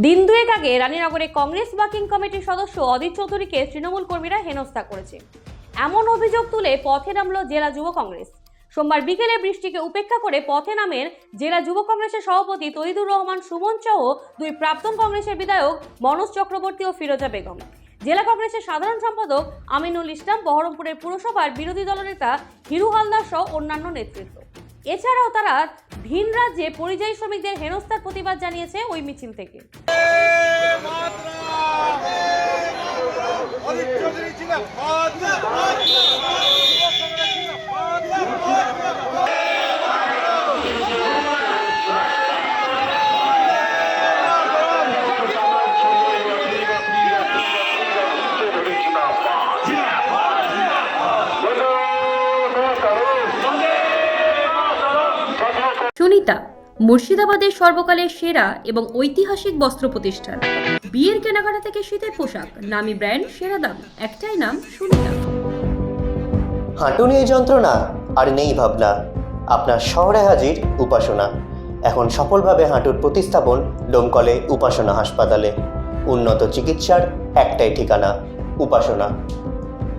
দিন দুয়েক আগে রানীনগরে কংগ্রেস ওয়ার্কিং কমিটির সদস্য অদিত চৌধুরীকে তৃণমূল কর্মীরা হেনস্থা করেছে। এমন অভিযোগ তুলে পথে নামল জেলা যুব কংগ্রেস। সোমবার বিকেলে বৃষ্টিকে উপেক্ষা করে পথে নামের জেলা যুব কংগ্রেসের সভাপতি তৈদুর রহমান, সুমন সহ দুই প্রাক্তন কংগ্রেসের বিধায়ক মনোজ চক্রবর্তী ও ফিরোজা বেগম। জেলা কংগ্রেসের সাধারণ সম্পাদক আমিনুল ইসলাম, বহরমপুরের পুরসভার বিরোধী দলনেতা হিরু হালদার সহ অন্যান্য নেতৃত্ব। এছাড়াও তারা ভিন রাজ্যে পরিযায়ী শ্রমিকদের হেনস্থার প্রতিবাদ জানিয়েছে ওই মিছিল থেকে। অনেক সুনিতা, মুর্শিদাবাদের সর্বকালের সেরা এবং ঐতিহাসিক বস্ত্র প্রতিষ্ঠান। বিয়ের কেনাকাটা থেকে শীতের পোশাক, নামি ব্র্যান্ড, সেরা দাম, একটাই নাম সুনিতা। হাঁটু নিয়ে যন্ত্রণা, আর নেই ভাবনা। আপনার শহরে হাজির উপাসনা। এখন সফলভাবে হাঁটুর প্রতিস্থাপন ডোমকলে উপাসনা হাসপাতালে। উন্নত চিকিৎসার একটাই ঠিকানা, উপাসনা।